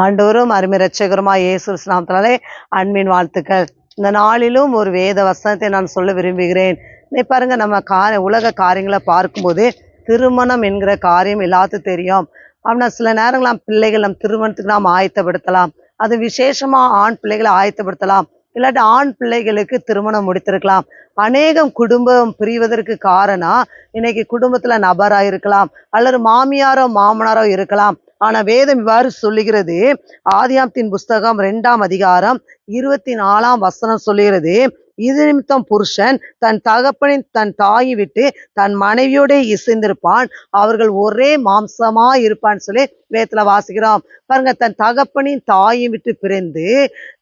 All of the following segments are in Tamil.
ஆண்டவரும் அருமை ரட்சகருமா இயேசு நாமத்தினாலே அன்பின் வாழ்த்துக்கள். இந்த நாளிலும் ஒரு வேத வசனத்தை நான் சொல்ல விரும்புகிறேன். நீ பாருங்க நம்ம கார உலக காரியங்களை பார்க்கும்போது திருமணம் என்கிற காரியம் எல்லாத்துக்கும் தெரியும். அப்படின்னா சில நேரங்களாம் பிள்ளைகள் நம் திருமணத்துக்கு நாம் ஆயத்தப்படுத்தலாம். அது விசேஷமா ஆண் பிள்ளைகளை ஆயத்தப்படுத்தலாம். இல்லாட்டி ஆண் பிள்ளைகளுக்கு திருமணம் முடித்திருக்கலாம். அநேகம் குடும்பம் பிரிவதற்கு காரணம் இன்னைக்கு குடும்பத்துல நபராக இருக்கலாம். அல்லது மாமியாரோ மாமனாரோ இருக்கலாம். ஆனா வேதம் இவ்வாறு சொல்லுகிறது. ஆதியாமத்தின் புஸ்தகம் ரெண்டாம் அதிகாரம் இருபத்தி நாலாம் வசனம் சொல்லுகிறது. இது நிமித்தம் புருஷன் தன் தகப்பனின் தன் தாயை விட்டு தன் மனைவியோட இசைந்திருப்பான். அவர்கள் ஒரே மாம்சமா இருப்பான்னு சொல்லி வேத்துல வாசிக்கிறோம். பாருங்க தன் தகப்பனின் தாயை விட்டு பிரிந்து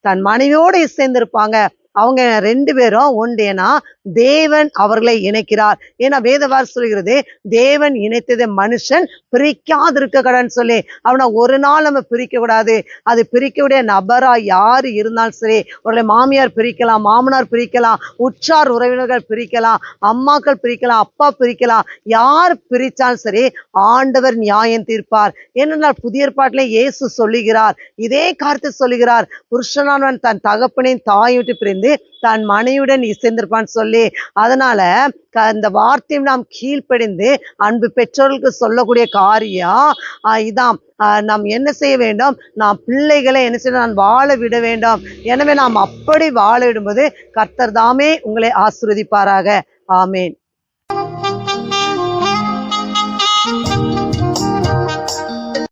தன் மனைவியோட இசைந்திருப்பாங்க. அவங்க ரெண்டு பேரும் ஒன்றேனா தேவன் அவர்களை இணைக்கிறார். ஏன்னா வேதவார் சொல்கிறது தேவன் இணைத்ததை மனுஷன் பிரிக்காதிருக்க கடன் சொல்லி. அவனை ஒரு நாள் நம்ம பிரிக்க கூடாது. அது பிரிக்கக்கூடிய நபரா யார் இருந்தாலும் சரி அவர்களை மாமியார் பிரிக்கலாம் மாமனார் பிரிக்கலாம் உற்றார் உறவினர்கள் பிரிக்கலாம் அம்மாக்கள் பிரிக்கலாம் அப்பா பிரிக்கலாம் யார் பிரிச்சாலும் சரி ஆண்டவர் நியாயம் தீர்ப்பார். ஏனென்றால் புதிய ஏற்பாட்டிலே இயேசு சொல்லுகிறார் இதே கருத்து சொல்லுகிறார். புருஷனானவன் தன் தகப்பனின் தாயை விட்டு பிரிந்து தன் மனைவியுடன் இசைந்திருப்பான்னு சொல்லி. அதனால இந்த வார்த்தையும் நாம் கீழ்ப்படிந்து அன்பு பெற்றோர்களுக்கு சொல்லக்கூடிய காரியம் இதான் ஆஹ் நாம் என்ன செய்ய வேண்டும்? நாம் பிள்ளைகளை என்ன செய்ய நான் வாழ விட வேண்டும். எனவே நாம் அப்படி வாழ விடும்போது கர்த்தர் தாமே உங்களை ஆசிர்வதிப்பாராக. ஆமேன்.